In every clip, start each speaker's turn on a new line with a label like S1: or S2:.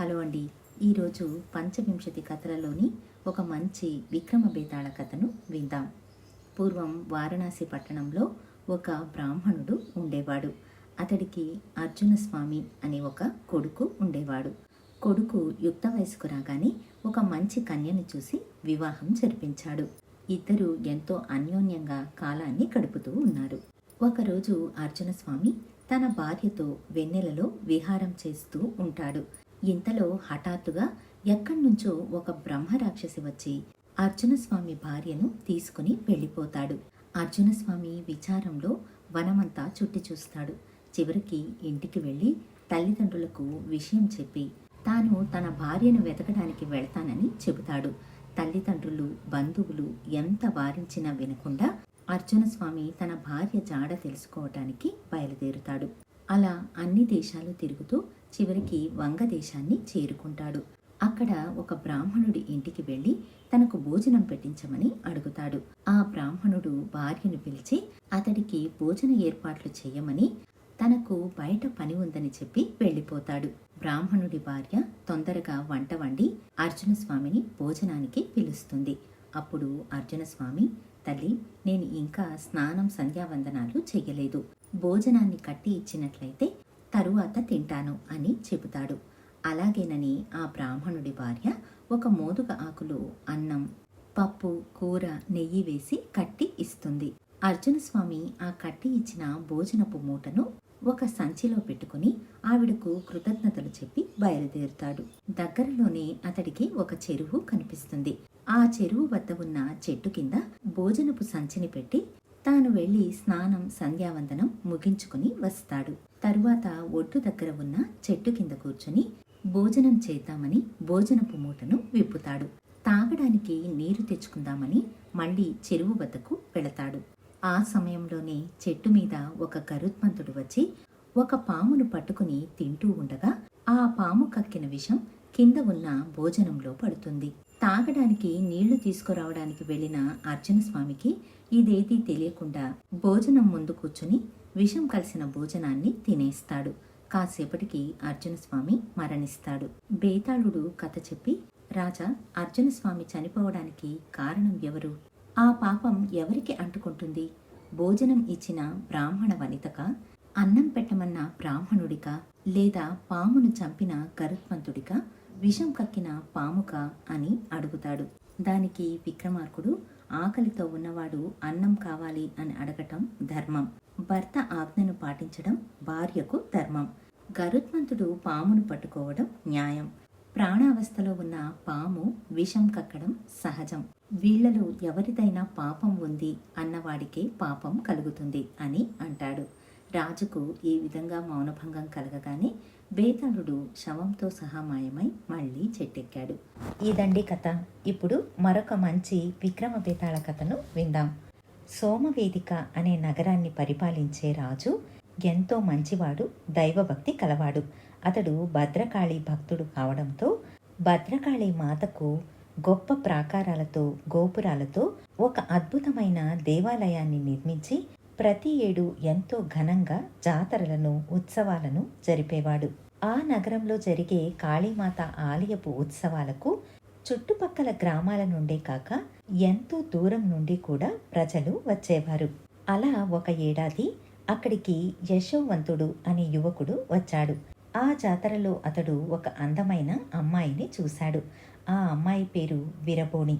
S1: Hello అండి. ఈరోజు పంచవింశతి కథలలోని ఒక మంచి విక్రమ బేతాళ కథను విందాం. పూర్వం వారణాసి పట్టణంలో ఒక బ్రాహ్మణుడు ఉండేవాడు. అతడికి అర్జున స్వామి అనే ఒక కొడుకు ఉండేవాడు. కొడుకు యుక్త వయసుకు రాగానే ఒక మంచి కన్యను చూసి వివాహం జరిపించాడు. ఇద్దరు ఎంతో అన్యోన్యంగా కాలాన్ని గడుపుతూ ఉన్నారు. ఒకరోజు అర్జున స్వామి తన భార్యతో వెన్నెలలో విహారం చేస్తూ ఉంటాడు. ఇంతలో హఠాత్తుగా ఎక్కడి నుంచో ఒక బ్రహ్మరాక్షసి వచ్చి అర్జునస్వామి భార్యను తీసుకుని వెళ్ళిపోతాడు. అర్జునస్వామి విచారంలో వనమంతా చుట్టి చూస్తాడు. చివరికి ఇంటికి వెళ్ళి తల్లిదండ్రులకు విషయం చెప్పి తాను తన భార్యను వెతకడానికి వెళ్తానని చెబుతాడు. తల్లిదండ్రులు బంధువులు ఎంత వారించినా వినకుండా అర్జునస్వామి తన భార్య జాడ తెలుసుకోవటానికి బయలుదేరుతాడు. అలా అన్ని దేశాలు తిరుగుతూ చివరికి వంగ దేశాన్ని చేరుకుంటాడు. అక్కడ ఒక బ్రాహ్మణుడి ఇంటికి వెళ్ళి తనకు భోజనం పెట్టించమని అడుగుతాడు. ఆ బ్రాహ్మణుడు భార్యను పిలిచి అతడికి భోజన ఏర్పాట్లు చేయమని తనకు బయట పని ఉందని చెప్పి వెళ్ళిపోతాడు. బ్రాహ్మణుడి భార్య తొందరగా వంట వండి అర్జున స్వామిని భోజనానికి పిలుస్తుంది. అప్పుడు అర్జున స్వామి తల్లి నేను ఇంకా స్నానం సంధ్యావందనాలు చేయలేదు భోజనాన్ని కట్టి ఇచ్చినట్లయితే తరువాత తింటాను అని చెబుతాడు. అలాగేనని ఆ బ్రాహ్మణుడి భార్య ఒక మోదుగ ఆకులు అన్నం పప్పు కూర నెయ్యి వేసి కట్టి ఇస్తుంది. అర్జున స్వామి ఆ కట్టి ఇచ్చిన భోజనపు మూటను ఒక సంచిలో పెట్టుకుని ఆవిడకు కృతజ్ఞతలు చెప్పి బయలుదేరుతాడు. దగ్గరలోనే అతడికి ఒక చెరువు కనిపిస్తుంది. ఆ చెరువు వద్ద ఉన్న చెట్టు కింద భోజనపు సంచిని పెట్టి తాను వెళ్ళి స్నానం సంధ్యావందనం ముగించుకుని వస్తాడు. తరువాత ఒడ్డు దగ్గర ఉన్న చెట్టు కింద కూర్చుని భోజనం చేద్దామని భోజనపు మూటను విప్పుతాడు. తాగడానికి నీరు తెచ్చుకుందామని మళ్ళీ చెరువు వద్దకు వెళతాడు. ఆ సమయంలోనే చెట్టు మీద ఒక గరుత్మంతుడు వచ్చి ఒక పామును పట్టుకుని తింటూ ఉండగా ఆ పాము కక్కిన విషం కింద ఉన్న భోజనంలో పడుతుంది. తాగడానికి నీళ్ళు తీసుకురావడానికి వెళ్ళిన అర్జున స్వామికి ఇదేదీ తెలియకుండా భోజనం ముందు కూర్చుని విషం కలిసిన భోజనాన్ని తినేస్తాడు. కాసేపటికి అర్జున స్వామి మరణిస్తాడు. బేతాళుడు కథ చెప్పి రాజా అర్జున స్వామి చనిపోవడానికి కారణం ఎవరు? ఆ పాపం ఎవరికి అంటుకుంటుంది? భోజనం ఇచ్చిన బ్రాహ్మణ వనితక? అన్నం పెట్టమన్న బ్రాహ్మణుడిక? లేదా పామును చంపిన గరుత్మంతుడిక? విషం కక్కిన పాముక అని అడుగుతాడు. దానికి విక్రమార్కుడు ఆకలితో ఉన్నవాడు అన్నం కావాలి అని అడగటం ధర్మం. భర్త ఆజ్ఞను పాటించడం భార్యకు ధర్మం. గరుత్మంతుడు పామును పట్టుకోవడం న్యాయం. ప్రాణావస్థలో ఉన్న పాము విషం కక్కడం సహజం. వీళ్ళలో ఎవరిదైనా పాపం ఉంది అన్నవాడికే పాపం కలుగుతుంది అని అంటాడు. రాజుకు ఈ విధంగా మౌనభంగం కలగగానే బేతాళుడు శవంతో సహా మాయమై మళ్ళీ చెట్టెక్కాడు. ఇదండి కథ. ఇప్పుడు మరొక మంచి విక్రమ బేతాళ కథను విందాం. సోమవేదిక అనే నగరాన్ని పరిపాలించే రాజు ఎంతో మంచివాడు దైవభక్తి కలవాడు. అతడు భద్రకాళి భక్తుడు కావడంతో భద్రకాళి మాతకు గొప్ప ప్రాకారాలతో గోపురాలతో ఒక అద్భుతమైన దేవాలయాన్ని నిర్మించి ప్రతి ఏడు ఎంతో ఘనంగా జాతరలను ఉత్సవాలను జరిపేవాడు. ఆ నగరంలో జరిగే కాళీమాత ఆలయపు ఉత్సవాలకు చుట్టుపక్కల గ్రామాల నుండే కాక ఎంతో దూరం నుండి కూడా ప్రజలు వచ్చేవారు. అలా ఒక ఏడాది అక్కడికి యశోవంతుడు అనే యువకుడు వచ్చాడు. ఆ జాతరలో అతడు ఒక అందమైన అమ్మాయిని చూశాడు. ఆ అమ్మాయి పేరు విరబోణి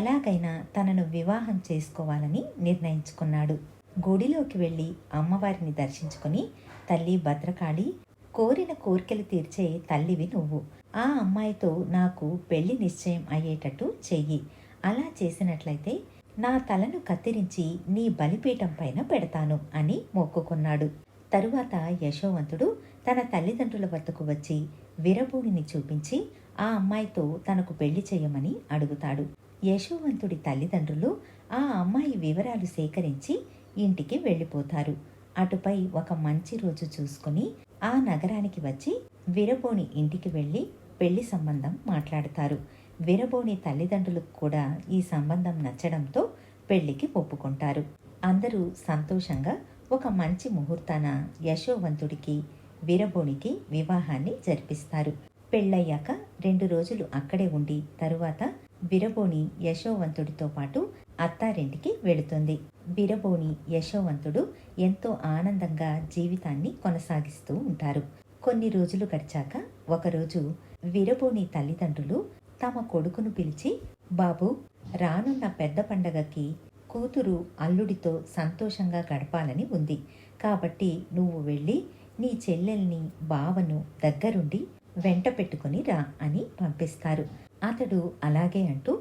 S1: ఎలాగైనా తనను వివాహం చేసుకోవాలని నిర్ణయించుకున్నాడు. గుడిలోకి వెళ్ళి అమ్మవారిని దర్శించుకుని తల్లి భద్రకాళి కోరిన కోరికలు తీర్చే తల్లివి నువ్వు. ఆ అమ్మాయితో నాకు పెళ్ళి నిశ్చయం అయ్యేటట్టు చెయ్యి. అలా చేసినట్లయితే నా తలను కత్తిరించి నీ బలిపీఠం పైన పెడతాను అని మొక్కుకున్నాడు. తరువాత యశోవంతుడు తన తల్లిదండ్రుల వద్దకు వచ్చి విరబూడిని చూపించి ఆ అమ్మాయితో తనకు పెళ్ళి చేయమని అడుగుతాడు. యశోవంతుడి తల్లిదండ్రులు ఆ అమ్మాయి వివరాలు సేకరించి ఇంటికి వెళ్ళిపోతారు. అటుపై ఒక మంచి రోజు చూసుకుని ఆ నగరానికి వచ్చి విరబోని ఇంటికి వెళ్ళి పెళ్ళి సంబంధం మాట్లాడతారు. విరబోని తల్లిదండ్రులకు కూడా ఈ సంబంధం నచ్చడంతో పెళ్ళికి ఒప్పుకుంటారు. అందరూ సంతోషంగా ఒక మంచి ముహూర్తాన యశోవంతుడికి వీరబోనికి వివాహాన్ని జరిపిస్తారు. పెళ్ళయ్యాక రెండు రోజులు అక్కడే ఉండి తరువాత బిరబోని యశోవంతుడితో పాటు అత్తారింటికి వెళుతుంది. బిరబోని యశోవంతుడు ఎంతో ఆనందంగా జీవితాన్ని కొనసాగిస్తూ ఉంటారు. కొన్ని రోజులు గడిచాక ఒకరోజు విరబోని తల్లిదండ్రులు తమ కొడుకును పిలిచి బాబు రానున్న పెద్ద పండగకి కూతురు అల్లుడితో సంతోషంగా గడపాలని ఉంది. కాబట్టి నువ్వు వెళ్ళి నీ చెల్లెల్ని బావను దగ్గరుండి వెంట పెట్టుకుని రా అని పంపిస్తారు. అతడు అలాగే అంటూ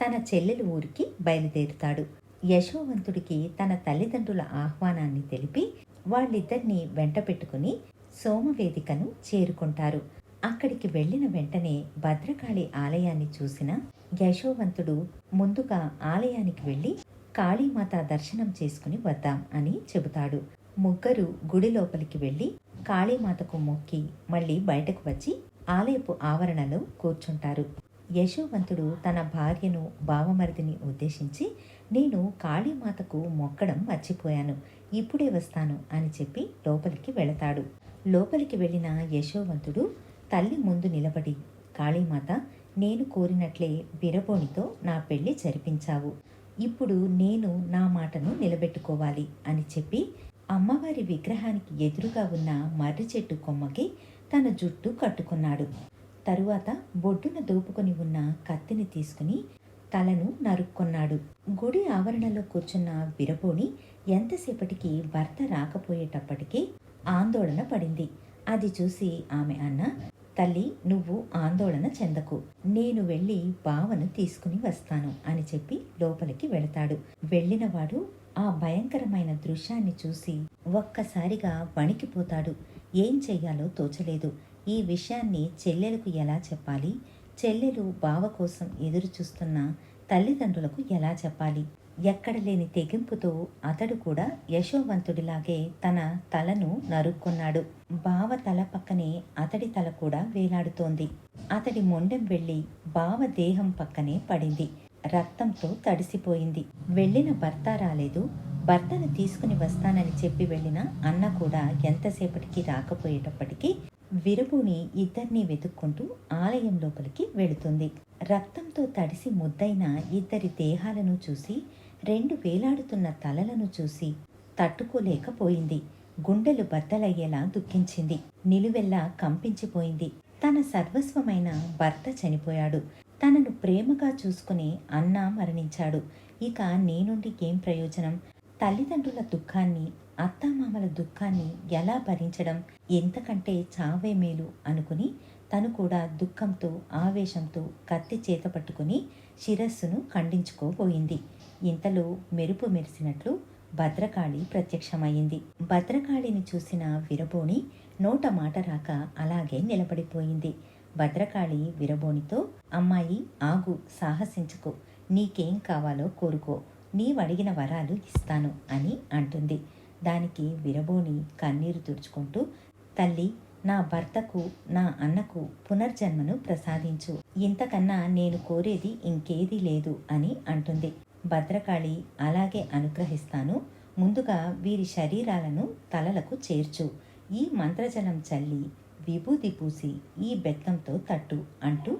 S1: తన చెల్లెలు ఊరికి బయలుదేరుతాడు. యశోవంతుడికి తన తల్లిదండ్రుల ఆహ్వానాన్ని తెలిపి వాళ్ళిద్దరినీ వెంట పెట్టుకుని సోమవేదికను చేరుకుంటారు. అక్కడికి వెళ్ళిన వెంటనే భద్రకాళి ఆలయాన్ని చూసిన యశోవంతుడు ముందుగా ఆలయానికి వెళ్ళి కాళీమాత దర్శనం చేసుకుని వద్దాం అని చెబుతాడు. ముగ్గురు గుడి లోపలికి వెళ్ళి కాళీమాతకు మొక్కి మళ్ళీ బయటకు వచ్చి ఆలయపు ఆవరణలో కూర్చుంటారు. యశోవంతుడు తన భార్యను బావమరిదిని ఉద్దేశించి నేను కాళీమాతకు మొక్కడం మర్చిపోయాను. ఇప్పుడే వస్తాను అని చెప్పి లోపలికి వెళతాడు. లోపలికి వెళ్ళిన యశోవంతుడు తల్లి ముందు నిలబడి కాళీమాత నేను కోరినట్లే బిరబోనితో నా పెళ్ళి జరిపించావు. ఇప్పుడు నేను నా మాటను నిలబెట్టుకోవాలి అని చెప్పి అమ్మవారి విగ్రహానికి ఎదురుగా ఉన్న మర్రి చెట్టు కొమ్మకి తన జుట్టు కట్టుకున్నాడు. తరువాత బొడ్డున దోపుకొని ఉన్న కత్తిని తీసుకుని తలను నరుక్కున్నాడు. గుడి ఆవరణలో కూర్చున్న బిరబోని ఎంతసేపటికి భర్త రాకపోయేటప్పటికీ ఆందోళన పడింది. అది చూసి ఆమె అన్న తల్లి నువ్వు ఆందోళన చెందకు. నేను వెళ్ళి బావను తీసుకుని వస్తాను అని చెప్పి లోపలికి వెళతాడు. వెళ్ళినవాడు ఆ భయంకరమైన దృశ్యాన్ని చూసి ఒక్కసారిగా వణికిపోతాడు. ఏం చెయ్యాలో తోచలేదు. ఈ విషయాన్ని చెల్లెలకు ఎలా చెప్పాలి? చెల్లెలు బావ కోసం ఎదురు చూస్తున్న తల్లిదండ్రులకు ఎలా చెప్పాలి? ఎక్కడ లేని తెగింపుతో అతడు కూడా యశోవంతుడిలాగే తన తలను నరుక్కున్నాడు. బావ తల పక్కనే అతడి తల కూడా వేలాడుతోంది. అతడి మొండెం వెళ్ళి బావ దేహం పక్కనే పడింది. రక్తంతో తడిసిపోయింది. వెళ్ళిన భర్త రాలేదు. భర్తను తీసుకుని వస్తానని చెప్పి వెళ్ళిన అన్న కూడా ఎంతసేపటికి రాకపోయేటప్పటికీ విరుపుని ఇద్దరిని వెతుక్కుంటూ ఆలయం లోపలికి వెళుతుంది. రక్తంతో తడిసి ముద్దైన ఇద్దరి దేహాలను చూసి రెండు వేలాడుతున్న తలలను చూసి తట్టుకోలేకపోయింది. గుండెలు బద్దలయ్యేలా దుఃఖించింది. నిలువెల్లా కంపించిపోయింది. తన సర్వస్వమైన భర్త చనిపోయాడు. తనను ప్రేమగా చూసుకుని అన్న మరణించాడు. ఇక నేనుండి ఏం ప్రయోజనం? తల్లిదండ్రుల దుఃఖాన్ని అత్తామామల దుఃఖాన్ని ఎలా భరించడం? ఎంతకంటే చావే మేలు అనుకుని తను కూడా దుఃఖంతో ఆవేశంతో కత్తి చేత పట్టుకుని శిరస్సును ఖండించుకోబోయింది. ఇంతలో మెరుపు మెరిసినట్లు భద్రకాళి ప్రత్యక్షమైంది భద్రకాళిని చూసిన విరబోని నోట మాట రాక అలాగే నిలబడిపోయింది. భద్రకాళి విరబోనితో అమ్మాయి ఆగు సాహసించుకో. నీకేం కావాలో కోరుకో. నీవడిగిన వరాలు ఇస్తాను అని అంటుంది. దానికి విరబోని కన్నీరు తుడుచుకుంటూ తల్లి నా భర్తకు నా అన్నకు పునర్జన్మను ప్రసాదించు. ఇంతకన్నా నేను కోరేది ఇంకేదీ లేదు అని అంటుంది. భద్రకాళి అలాగే అనుగ్రహిస్తాను. ముందుగా వీరి శరీరాలను తలలకు చేర్చు. ఈ మంత్రజలం చల్లి విభూది పూసి ఈ బెత్తంతో తట్టు అంటూ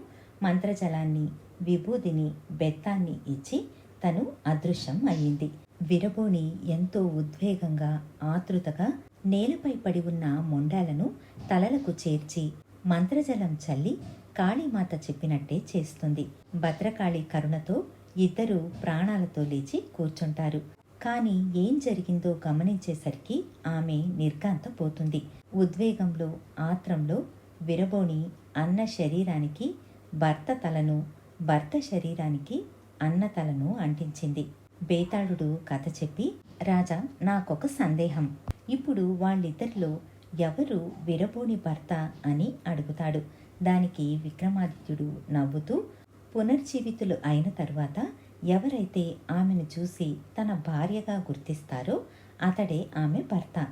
S1: మంత్రజలాన్ని విభూదిని బెత్తాన్ని ఇచ్చి తను అదృశ్యం అయ్యింది. విరబోని ఎంతో ఉద్వేగంగా ఆతృతగా నేలపై పడి ఉన్న మొండాలను తలలకు చేర్చి మంత్రజలం చల్లి కాళీమాత చెప్పినట్టే చేస్తుంది. భద్రకాళి కరుణతో ఇద్దరు ప్రాణాలతో లేచి కూర్చుంటారు. కానీ ఏం జరిగిందో గమనించేసరికి ఆమె నిర్గాంతపోతుంది ఉద్వేగంలో ఆత్రంలో విరబోని అన్న శరీరానికి భర్త తలను భర్త శరీరానికి అన్న తలను అంటించింది. బేతాళుడు కథ చెప్పి రాజా నాకొక సందేహం. ఇప్పుడు వాళ్ళిద్దరిలో ఎవరు విరబోని భర్త అని అడుగుతాడు. దానికి విక్రమాదిత్యుడు నవ్వుతూ పునర్జీవితులు అయిన తర్వాత ఎవరైతే ఆమెను చూసి తన భార్యగా గుర్తిస్తారో అతడే ఆమె భర్త.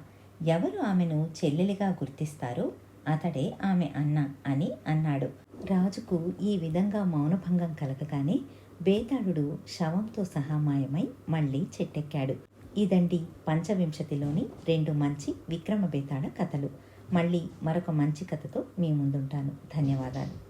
S1: ఎవరు ఆమెను చెల్లెలిగా గుర్తిస్తారో అతడే ఆమె అన్న అని అన్నాడు. రాజుకు ఈ విధంగా మౌనభంగం కలగగానే బేతాళుడు శవంతో సహా మాయమై మళ్ళీ చెట్టెక్కాడు. ఇదండి పంచవింశతిలోని రెండు మంచి విక్రమ బేతాళ కథలు. మళ్ళీ మరొక మంచి కథతో మీ ముందుంటాను. ధన్యవాదాలు.